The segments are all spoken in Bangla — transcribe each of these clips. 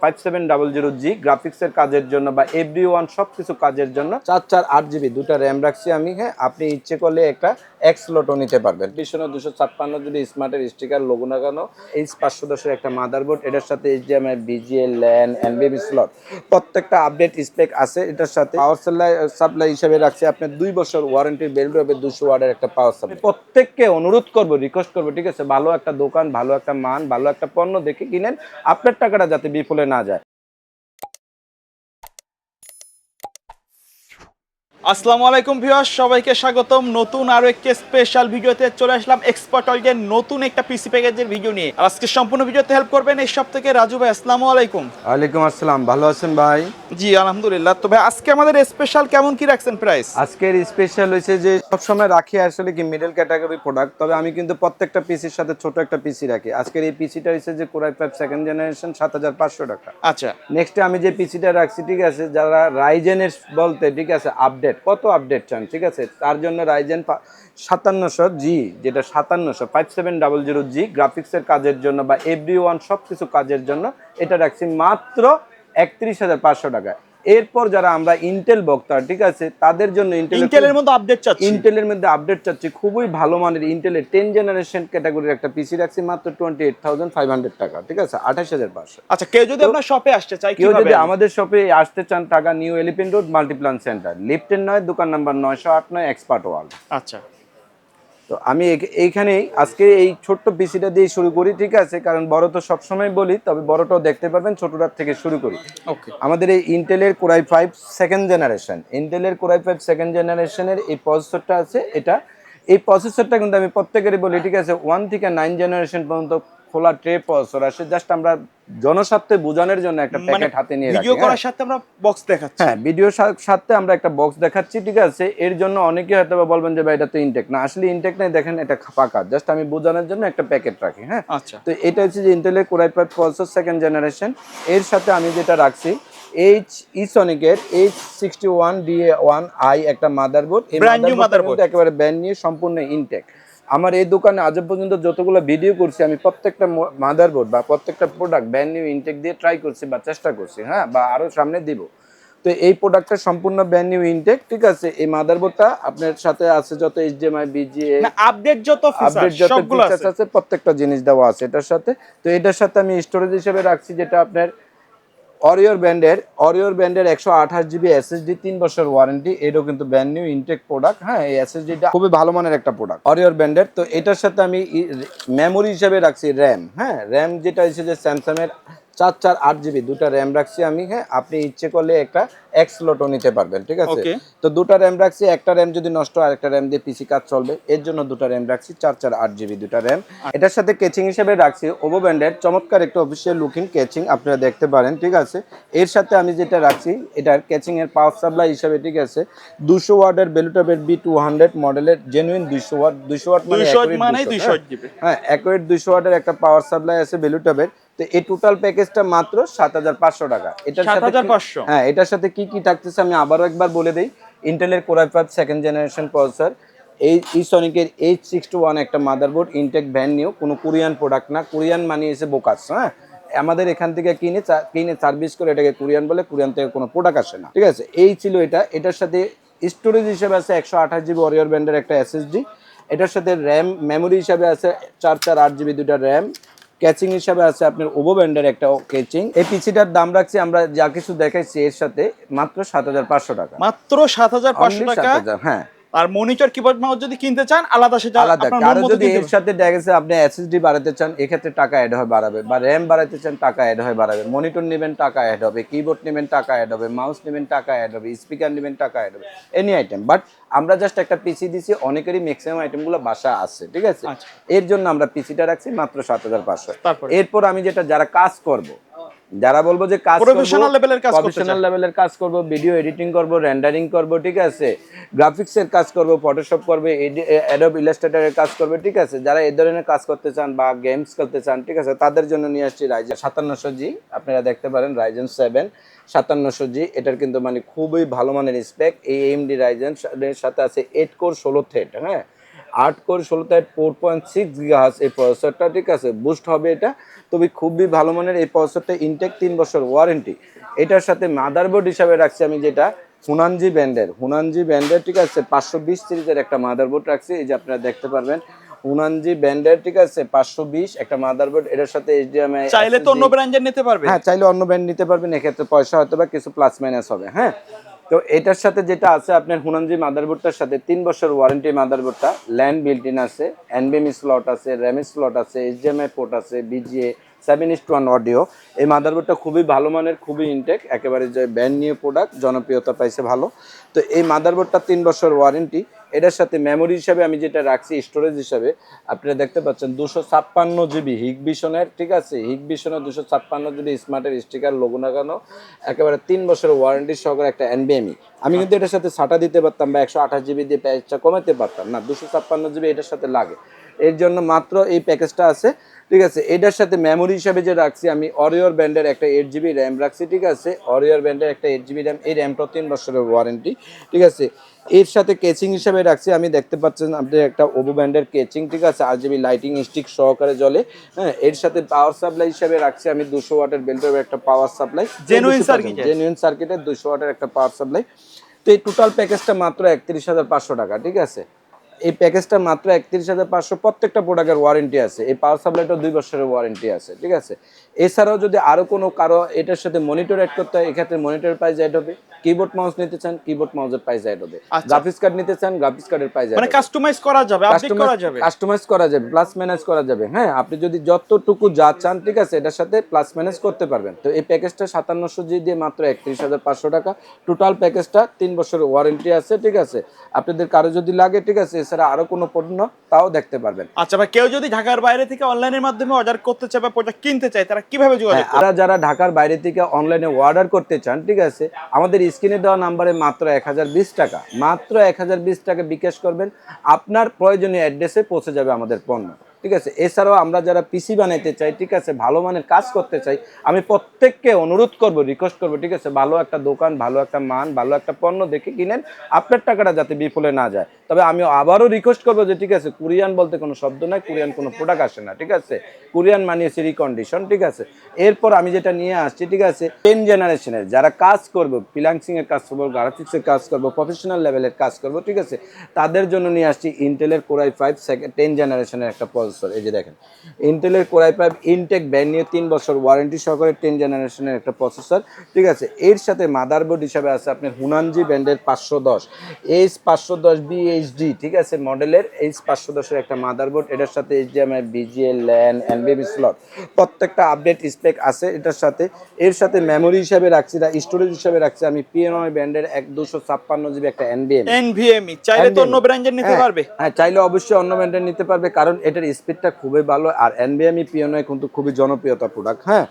Five seven double zero G গ্রাফিক্সের কাজের জন্য বা এভরি ওয়ান সব কিছু কাজের জন্য চার চার আট জিবি দুটা র্যাম রাখছি আমি হ্যাঁ। আপনি ইচ্ছে করলে একটা এক্স লোটও নিতে পারবেন। পিছনে দুশো ছাপ্পান্ন যদি স্মার্টের স্টিকার লোগো লাগানো এইচ পাঁচশো দশের একটা মাদারবোর্ড এটার সাথে HDMI VGA LAN NVMe slot প্রত্যেকটা আপডেট স্পেক আছে এটার সাথে পাওয়ার সাপ্লাই সাপ্লাই হিসেবে রাখছি। আপনার দুই বছর ওয়ারেন্টির বেল্ট হবে দুশো ওয়ার্ডের একটা পাওয়ার সাপ্লাই প্রত্যেককে অনুরোধ করব রিকোয়েস্ট করব ঠিক আছে? ভালো একটা দোকান ভালো একটা মান ভালো একটা পণ্য দেখে কিনেন। আপনার টাকাটা যাতে বিফলে না যায়। আসসালামু আলাইকুম ভিউয়ার্স সবাইকে স্বাগতম। নতুন আরও একটি স্পেশাল ভিডিওতে চলে আসলাম এক্সপার্ট অয়েলের নতুন একটা পিসি প্যাকেজের ভিডিও নিয়ে। আর আজকে সম্পূর্ণ ভিডিওতে হেল্প করবেন এই সব থেকে রাজু ভাই আসসালামু আলাইকুম। ওয়ালাইকুম আসসালাম ভালো আছেন ভাই? জি আলহামদুলিল্লাহ। তো ভাই আজকে আমাদের স্পেশাল কেমন কি রাখছেন প্রাইস আজকের স্পেশাল হয়েছে যে সবসময় রাখি আসলে কি মিডল ক্যাটাগরি প্রোডাক্ট তবে আমি কিন্তু প্রত্যেকটা পিসির সাথে ছোট একটা পিসি রাখি। আজকের এই পিসিটা হয়েছে যে কোরাই ফাইভ সেকেন্ড জেনারেশন সাত হাজার পাঁচশো টাকা। আচ্ছা। নেক্সটে আমি যে পিসিটা রাখছি ঠিক আছে যারা রাইজেনের বলতে ঠিক আছে আপডেট কত আপডেট চান, ঠিক আছে? তার জন্য রাইজেন সাতান্নশো জি যেটা সাতান্নশো five seven double zero G গ্রাফিক্সের কাজের জন্য বা এভরি ওয়ান সব কিছু কাজের জন্য এটা রাখছি মাত্র একত্রিশ হাজার পাঁচশো টাকা এরপর যারা আমরা ইন্টেল বক্তা ঠিক আছে তাদের জন্য ইন্টেল ইন্টেলের মধ্যে আপডেট চাচ্ছি। ইন্টেলের মধ্যে আপডেট চাচ্ছি। খুবই ভালো মানের ইন্টেলের টেন জেনারেশন ক্যাটাগরির একটা পিসি রাখছি মাত্র twenty eight thousand five hundred টাকা ঠিক আছে আঠাশ হাজার পাঁচশো। আচ্ছা কেউ যদি আপনার শপে আসতে চায় কেউ যদি আমাদের শপে আসতে চান টাকা new elephant road Multiplan centre লিফটের নয় দোকান নাম্বার নয়শো আট নয় এক্সপার্ট ওয়ার্ল্ড আচ্ছা। তো আমি এইখানেই আজকে এই ছোট্ট পিসিটা দিয়ে শুরু করি ঠিক আছে? কারণ বড় তো সবসময় বলি তবে বড়টাও দেখতে পাবেন ছোটটার থেকে শুরু করি। ওকে। আমাদের এই ইন্টেলের core i five second generation ইন্টেলের কোরাই ফাইভ সেকেন্ড জেনারেশনের এই প্রসেসরটা আছে এটা এই প্রসেসরটা কিন্তু আমি প্রত্যেকেরই বলি ঠিক আছে? ওয়ান থেকে নাইন জেনারেশন পর্যন্ত খোলা ট্রে প্রসেসর আসে জাস্ট আমরা জনস্বার্থে বোঝানোর জন্য একটা মানে প্যাকেট হাতে নিয়ে ভিডিও হ্যাঁ? করার সাথে আমরা বক্স দেখাচ্ছি। হ্যাঁ ভিডিও সাথে আমরা একটা বক্স দেখাচ্ছি ঠিক আছে? এর জন্য অনেকে হয়তো বলবেন যে ভাই এটা তো ইনটেক না। আসলে ইনটেক নাই দেখেন এটা ফাঁকা জাস্ট আমি বোঝানোর জন্য একটা প্যাকেট রাখি হ্যাঁ? আচ্ছা। তো এটা হচ্ছে যে ইন্টেলের core i five processor second generation এর সাথে আমি যেটা রাখছি H ইসনিকের H sixty one D one I একটা মাদারবোর্ড এই। কিন্তু একেবারে ব্যান্ড নিয়ে সম্পূর্ণ ইনটেক আমার এই দোকানে আজ পর্যন্ত যতগুলো ভিডিও করছি আমি প্রত্যেকটা মাদারবোর্ড বা প্রত্যেকটা প্রোডাক্ট ব্যান্ড নিউ ইনটেক দিয়ে ট্রাই করছি বা চেষ্টা করছি হ্যাঁ বা আরও সামনে দিব। তো এই প্রোডাক্টটা সম্পূর্ণ ব্যান্ড নিউ ইনটেক ঠিক আছে? এই মাদার মাদারবোর্ডটা আপনার সাথে আছে যত এইচডিএমআই বিজিএ আপডেট যত আপডেট যত আছে। প্রত্যেকটা জিনিস দেওয়া আছে এটার সাথে। তো এটার সাথে আমি স্টোরেজ হিসেবে রাখছি যেটা আপনার অরিওর ব্র্যান্ডের অরিওর ব্র্যান্ডের একশো আঠাশ জিবি এসএসডি তিন বছর ওয়ারেন্টি এটাও কিন্তু ব্র্যান্ড নিউ ইনটেক প্রোডাক্ট হ্যাঁ এই এসএসডিটা খুবই ভালো মানের একটা প্রোডাক্ট অরিওর ব্যান্ডের তো এটার সাথে আমি মেমোরি হিসেবে রাখছি র্যাম হ্যাঁ র্যাম যেটা হচ্ছে যে স্যামসাংয়ের চার চার আট জিবি দুটা র্যাম রাখছি আমি হ্যাঁ আপনি ইচ্ছে করলে একটা এক্স লোটও নিতে পারবেন ঠিক আছে? তো দুটা র্যাম রাখছি একটা র্যাম যদি নষ্ট হয় একটা র্যাম দিয়ে পিসি কাজ চলবে এর জন্য দুটা র্যাম রাখছি চার চার আট জিবি দুটা র্যাম এটার সাথে কেচিং হিসেবে রাখছি ওভো ব্যান্ডের চমৎকার একটা অফিসিয়াল লুকিং কেচিং আপনারা দেখতে পারেন ঠিক আছে? এর সাথে আমি যেটা রাখছি এটার কেচিং এর পাওয়ার সাপ্লাই হিসেবে ঠিক আছে? দুশো ওয়াটের বেলুটাবের বি টু হান্ড্রেড মডেলের জেনুইন দুইশো ওয়াট দুইশো ওয়াট মানে 200 accurate মানেই 200, 200 হ্যাঁ? জিবি। অ্যাকুরেট দুইশো ওয়াটের একটা পাওয়ার সাপ্লাই আছে বেলুটাবের তো এই টোটাল প্যাকেজটা মাত্র সাত হাজার পাঁচশো টাকা। এটার সাথে কি- 7500 হ্যাঁ এটার সাথে কি কি থাকতেছে আমি আবারও একবার বলে দিই। ইন্টেলের core i five second generation processor এই ইসনিকের এইচ সিক্সটি ওয়ান একটা মাদারবোর্ড ইনটেক ভ্যান নিউ কোনো কোরিয়ান প্রোডাক্ট না কোরিয়ান মানিয়েছে বোকাস হ্যাঁ? আমাদের এখান থেকে কিনে কিনে সার্ভিস করে এটাকে কোরিয়ান বলে কোরিয়ান থেকে কোনো প্রোডাক্ট আসে না। ঠিক আছে? এই ছিল এটা। এটার সাথে স্টোরেজ হিসেবে আছে একশো আঠাশ জিবি ওরিয়র ব্যান্ডের একটা এসএসডি এটার সাথে র্যাম মেমোরি হিসাবে আছে চার চার আট জিবি দুটা র্যাম ক্যাচিং হিসাবে আছে আপনার ওভো ব্যান্ডের একটা ক্যাচিং। এই পিসিটার দাম রাখছি আমরা যা কিছু দেখাইছি এর সাথে মাত্র সাত হাজার পাঁচশো টাকা। মাত্র সাত হাজার পাঁচশো টাকা? হ্যাঁ। আর মনিটর কিবোর্ড মাউস যদি কিনতে চান আলাদা সেটা আলাদা মতো যদি এর সাথে দেখা গেছে আপনি এসএসডি বাড়াতে চান এক্ষেত্রে টাকা অ্যাড হয় বাড়াবে। বা র্যাম বাড়াতে চান টাকা অ্যাড হয় বাড়াবে। মনিটর নেবেন টাকা অ্যাড হবে। কিবোর্ড নেবেন টাকা অ্যাড হবে। মাউস নেবেন টাকা অ্যাড হবে। স্পিকার নেবেন টাকা অ্যাড হবে। এনি আইটেম বাট আমরা জাস্ট একটা পিসি দিছি অনেকেরই ম্যাক্সিমাম আইটেমগুলো বাসা আছে ঠিক আছে? আচ্ছা। এর জন্য আমরা পিসিটা রাখছি মাত্র সাত হাজার পাঁচশো। তারপরে? এরপর আমি যেটা যারা কাজ করব যারা বলব যে কাজ level এর কাজ প্রফেশনাল লেভেলের কাজ করব ভিডিও এডিটিং করব রেন্ডারিং করব ঠিক আছে? গ্রাফিক্সের কাজ করব ফটোশপ করব অ্যাডোব ইলাস্ট্রেটরের কাজ করবে ঠিক আছে? যারা এই ধরনের কাজ করতে চান বা গেমস খেলতে চান ঠিক আছে? তাদের জন্য নিয়ে আসছি রাইজেন সাতান্নশো জি আপনারা দেখতে পারেন রাইজেন সেভেন সাতান্নশো জি এটার কিন্তু মানে খুবই ভালো মানের স্পেক এই এমডি রাইজেন সাথে আছে এইট কোর ষোলো থ্রেড হ্যাঁ? আট কোর ষোলো তাই ফোর পয়েন্ট সিক্স গিগাহাস এই প্রসেসরটা ঠিক আছে? বুস্ট হবে এটা। তবে খুবই ভালো মানের এই প্রসেসরটা ইনটেক তিন বছর ওয়ারেন্টি এটার সাথে মাদারবোর্ড হিসাবে রাখছি আমি যেটা হুনানজি ব্যান্ডের হুনানজি ব্যান্ডের ঠিক আছে? পাঁচশো বিশ সিরিজের একটা মাদারবোর্ড রাখছি এই যে আপনারা দেখতে পারবেন। হুনানজি ব্যান্ডের ঠিক আছে? পাঁচশো বিশ একটা মাদারবোর্ড এটার সাথে এইচডিএমআই চাইলে তো অন্য ব্র্যান্ডের নিতে পারবে হ্যাঁ চাইলে অন্য ব্র্যান্ড নিতে পারবেন এক্ষেত্রে পয়সা হয়তো বা কিছু প্লাস মাইনাস হবে হ্যাঁ? তো এটার সাথে যেটা আছে, আপনার হুনানজি মাদারবোর্ডটার সাথে তিন বছর ওয়ারেন্টি মাদারবোর্ডটা ল্যান্ড বিল্টিন আছে এনবিএম স্লট আছে র্যাম স্লট আছে এইচডিএমআই পোর্ট আছে বিজিএ সেভেন ইস্ট ওয়ান অডিও এই মাদারবোর্ডটা খুবই ভালো মানের, খুবই ইনটেক একেবারে যে ব্যান্ড নিয়ে প্রোডাক্ট জনপ্রিয়তা পাইছে ভালো। তো এই মাদারবোর্ডটা তিন বছর ওয়ারেন্টি এটার সাথে মেমোরি হিসাবে আমি যেটা রাখছি স্টোরেজ হিসাবে, আপনারা দেখতে পাচ্ছেন দুশো ছাপ্পান্ন জিবি হিগ বিশনের ঠিক আছে? হিগ বিশনের দুশো ছাপ্পান্ন জিবি স্মার্টের স্টিকার লোগো লাগানো, একেবারে তিন বছরের ওয়ারেন্টি সহকারে একটা এনবিএমই আমি কিন্তু এটার সাথে সাটা দিতে পারতাম বা একশো আঠাশ জিবি দিয়ে প্যাকেজটা কমাতে পারতাম না, দুশো ছাপ্পান্ন জিবি এটার সাথে লাগে। এর জন্য মাত্র এই প্যাকেজটা আছে। ঠিক আছে এটার সাথে মেমোরি হিসাবে যে রাখছি আমি অরিওর ব্যান্ডের একটা এইট জিবি র্যাম রাখছি ঠিক আছে? অরিওর ব্যান্ডের একটা এইট জিবি র্যাম এই র্যামটাও তিন বছরের ওয়ারেন্টি ঠিক আছে? এর সাথে কেচিং হিসাবে রাখছি আমি দেখতে পাচ্ছেন আপনি একটা ওবো ব্যান্ডের কেচিং ঠিক আছে? আর জিবি লাইটিং স্টিক সহকারে জলে হ্যাঁ? এর সাথে পাওয়ার সাপ্লাই হিসাবে রাখছি আমি দুশো ওয়াটের বেল্টের একটা power supply Genuine circuit? Genuine সার্কিটের দুশো ওয়াটের একটা পাওয়ার সাপ্লাই তো এই টোটাল প্যাকেজটা মাত্র একত্রিশ হাজার পাঁচশো টাকা ঠিক আছে? এই প্যাকেজটা মাত্র একত্রিশ হাজার পাঁচশো প্রত্যেকটা প্রোডাক্টের ওয়ারেন্টি আছে। এই পাওয়ার সাপ্লাইটা দুই বছরের ওয়ারেন্টি আছে ঠিক আছে? এছাড়াও যদি আরও কোনো কারও এটার সাথে মনিটর অ্যাড করতে হয় এক্ষেত্রে মনিটর প্রাইস অ্যাড হবে। কিবোর্ড মাউস নিতে চান কিবোর্ড মাউসের প্রাইস অ্যাড হবে। আচ্ছা। গ্রাফিক্স কার্ড নিতে চান গ্রাফিক্স কার্ডের প্রাইস মানে কাস্টমাইজ করা যাবে আপডেট করা যাবে? কাস্টমাইজ করা যাবে প্লাস ম্যানেজ করা যাবে হ্যাঁ? আপনি যদি যতটুকু যা চান ঠিক আছে এটার সাথে প্লাস ম্যানেজ করতে পারবেন। তো এই প্যাকেজটা সাতান্নশো জি দিয়ে মাত্র একত্রিশ হাজার পাঁচশো টাকা। টোটাল প্যাকেজটা তিন বছরের ওয়ারেন্টি আছে ঠিক আছে? আপনাদের কারও যদি লাগে ঠিক আছে এছাড়া আরও কোনো পণ্য তাও দেখতে পারবেন। আচ্ছা ভাই কেউ যদি ঢাকার বাইরে থেকে অনলাইনের মাধ্যমে অর্ডার করতে চায় বা প্রোডাক্ট কিনতে চায় তারা কীভাবে যোগাযোগ তারা যারা ঢাকার বাইরে থেকে অনলাইনে অর্ডার করতে চান ঠিক আছে আমাদের স্ক্রিনে দেওয়া নাম্বারে মাত্র এক হাজার বিশ টাকা মাত্র এক হাজার বিশ টাকা বিকাশ করবেন। আপনার প্রয়োজনীয় অ্যাড্রেসে পৌঁছে যাবে আমাদের পণ্য। ঠিক আছে? এছাড়াও আমরা যারা পিসি বানাইতে চাই, ঠিক আছে, ভালো মানের কাজ করতে চাই, আমি প্রত্যেককে অনুরোধ করব রিকোয়েস্ট করব, ঠিক আছে? ভালো একটা দোকান, ভালো একটা মান, ভালো একটা পণ্য দেখে কিনেন, আপনার টাকাটা যাতে বিফলে না যায়। তবে আমি আবারও রিকোয়েস্ট করব যে, ঠিক আছে, কোরিয়ান বলতে কোনো শব্দ নাই, কোরিয়ান কোনো প্রোডাক্ট আসে না, ঠিক আছে? কোরিয়ান মানিয়েছে রিকন্ডিশন ঠিক আছে? এরপর আমি যেটা নিয়ে আসছি, ঠিক আছে টেন জেনারেশনের যারা কাজ করব এর কাজ করব গ্রাফিক্সের কাজ করব প্রফেশনাল লেভেলের কাজ করব, ঠিক আছে? তাদের জন্য নিয়ে আসছি ইন্টেলের কোরাই ফাইভ সেকেন্ড টেন জেনারেশনের একটা প্রসেসর এই যে দেখেন। ইন্টেলের কোরাই ফাইভ ইনটেক ব্যান্ড নিয়ে তিন বছর ওয়ারেন্টি সহকারে টেন জেনারেশনের একটা প্রসেসর ঠিক আছে এর সাথে মাদারবোর্ড হিসাবে আছে আপনার হুনানজি ব্যান্ডের পাঁচশো দশ। এইচ পাঁচশো দশ বিএইচডি ঠিক আছে মডেলের এইচ পাঁচশো দশের একটা মাদারবোর্ড এটার সাথে এইচডিএমআই বিজিএল ল্যান এনবিবি স্লট প্রত্যেকটা আপডেট স্পেক আছে এটার সাথে। এর সাথে মেমোরি হিসাবে রাখছি না স্টোরেজ হিসাবে রাখছি। আমি পিএনআই ব্যান্ডের এক দুশো ছাপ্পান্ন জিবি একটা এনবিএম এনভিএমই চাইলে তো অন্য ব্র্যান্ডের নিতে হ্যাঁ, পারবে। হ্যাঁ চাইলে অবশ্যই অন্য ব্র্যান্ডের নিতে পারবে কারণ এটার স্পিডটা খুবই ভালো আর এনবিএমই পিওনয় কিন্তু খুবই জনপ্রিয়তা প্রোডাক্ট হ্যাঁ?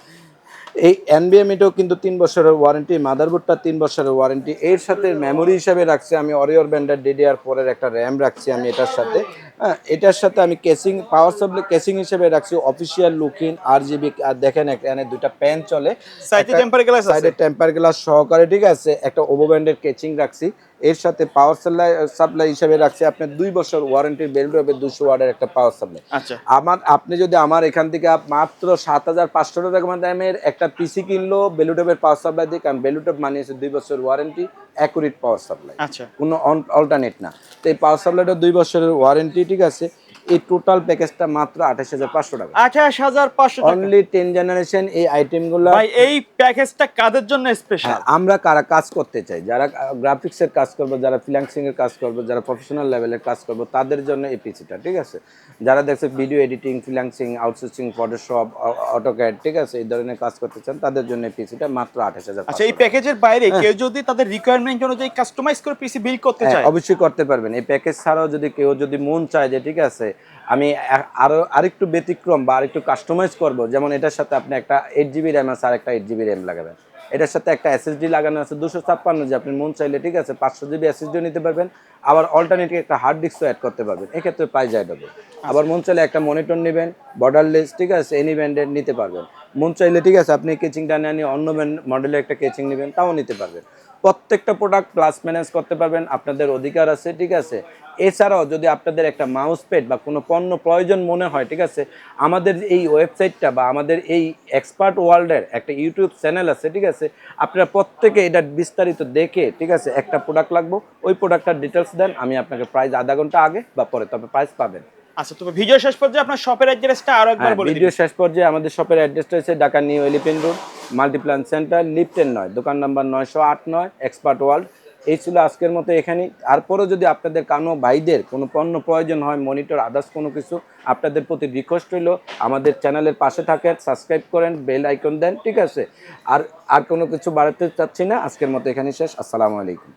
এই এনবিএম এটাও কিন্তু তিন বছরের ওয়ারেন্টি মাদারবোর্ডটা তিন বছরের ওয়ারেন্টি এর সাথে মেমোরি হিসাবে রাখছি আমি অরিওর ব্যান্ডের ডিডিআর ফোরের একটা র্যাম রাখছি আমি এটার সাথে হ্যাঁ? এটার সাথে আমি কেসিং পাওয়ার সাপ্লাই কেসিং হিসেবে রাখছি অফিসিয়াল লুকিং আর জিবি আর দেখেন এখানে দুইটা প্যান চলে সাইডে টেম্পার গ্লাস সাইডে টেম্পার গ্লাস সহকারে ঠিক আছে? একটা ওভো ব্যান্ডের কেচিং রাখছি এর সাথে পাওয়ার সাপ্লাই সাপ্লাই হিসাবে রাখছে আপনার দুই বছর ওয়ারেন্টি বেল্ট হবে দুশো ওয়ার্ডের একটা পাওয়ার সাপ্লাই আচ্ছা। আমার আপনি যদি আমার এখান থেকে মাত্র সাত হাজার পাঁচশো টাকা দামের একটা পিসি কিনলো বেলুটপের পাওয়ার সাপ্লাই দিয়ে কারণ বেলুটপ মানিয়েছে দুই বছর ওয়ারেন্টি অ্যাকুরেট পাওয়ার সাপ্লাই আচ্ছা। কোনো অল্টারনেট না। তো এই পাওয়ার সাপ্লাইটা দুই বছরের ওয়ারেন্টি ঠিক আছে? এই টোটাল প্যাকেজটা মাত্র আঠাশ হাজার পাঁচশো টাকা। আঠাশ হাজার পাঁচশো অনলি টেন জেনারেশন এই আইটেমগুলো ভাই এই প্যাকেজটা কাদের জন্য স্পেশাল হ্যাঁ, আমরা কারা কাজ করতে চাই যারা গ্রাফিক্সের কাজ করব যারা ফ্রিল্যান্সিং এর কাজ করব যারা প্রফেশনাল লেভেলের কাজ করব তাদের জন্য এই পিসিটা ঠিক আছে? যারা দেখছে video editing freelancing outsourcing Photoshop AutoCAD ঠিক আছে এই ধরনের কাজ করতে চান তাদের জন্য এই পিসিটা মাত্র আঠাশ হাজার আচ্ছা এই প্যাকেজের বাইরে কেউ যদি তাদের রিকোয়ারমেন্ট অনুযায়ী কাস্টমাইজ করে পিসি বিল্ড করতে চায়? হ্যাঁ, অবশ্যই করতে পারবেন। এই প্যাকেজ ছাড়াও যদি কেউ যদি মন চায় যে ঠিক আছে আমি আরও আরেকটু ব্যতিক্রম বা আরেকটু কাস্টমাইজ করব। যেমন এটার সাথে আপনি একটা এইট জিবি র্যাম আছে আর একটা এইট জিবি র্যাম লাগাবেন। এটার সাথে একটা এসএসডি লাগানো আছে, দুশো ছাপ্পান্ন যে আপনি মন চাইলে, ঠিক আছে, পাঁচশো জিবি এসএসডিও নিতে পারবেন। আবার অল্টারনেটিভ একটা হার্ড ডিস্কও অ্যাড করতে পারবেন। এক্ষেত্রে প্রাইস যায় হবে আবার মন চাইলে একটা মনিটর নেবেন বর্ডারলেস ঠিক আছে এনি ব্যান্ডেড নিতে পারবেন। মন চাইলে ঠিক আছে, আপনি কেচিংটা নিয়ে অন্য মডেলের একটা কেচিং নেবেন, তাও নিতে পারবেন। প্রত্যেকটা প্রোডাক্ট প্লাস ম্যানেজ করতে পারবেন, আপনাদের অধিকার আছে, ঠিক আছে। এছাড়াও যদি আপনাদের একটা মাউস প্যাড বা কোনো পণ্য প্রয়োজন মনে হয়, ঠিক আছে, আমাদের এই ওয়েবসাইটটা বা আমাদের এই এক্সপার্ট ওয়ার্ল্ডের একটা ইউটিউব চ্যানেল আছে, ঠিক আছে, আপনারা প্রত্যেকে এটা বিস্তারিত দেখে, ঠিক আছে, একটা প্রোডাক্ট লাগবো, ওই প্রোডাক্টটার ডিটেলস দেন, আমি আপনাকে প্রাইস আধা ঘণ্টা আগে বা পরে, তবে প্রাইস পাবেন। আচ্ছা তবে ভিডিও শেষ পর্যায়ে আপনার শপের অ্যাড্রেসটা আরও একবার হ্যাঁ, বলে ভিডিও শেষ পর্যায়ে আমাদের শপের অ্যাড্রেসটা হচ্ছে Dhaka new elephant road Multiplan center লিফটেন নয় দোকান নাম্বার নয়শো আট নয় এক্সপার্ট ওয়ার্ল্ড। এই ছিল আজকের মতো এখানেই তারপরেও যদি আপনাদের কানো ভাইদের কোনো পণ্য প্রয়োজন হয় মনিটর আদার্স কোনো কিছু আপনাদের প্রতি রিকোয়েস্ট হইল আমাদের চ্যানেলের পাশে থাকেন সাবস্ক্রাইব করেন বেল আইকন দেন ঠিক আছে? আর আর কোনো কিছু বাড়াতে চাচ্ছি না আজকের মতো এখানেই শেষ। আসসালামু আলাইকুম।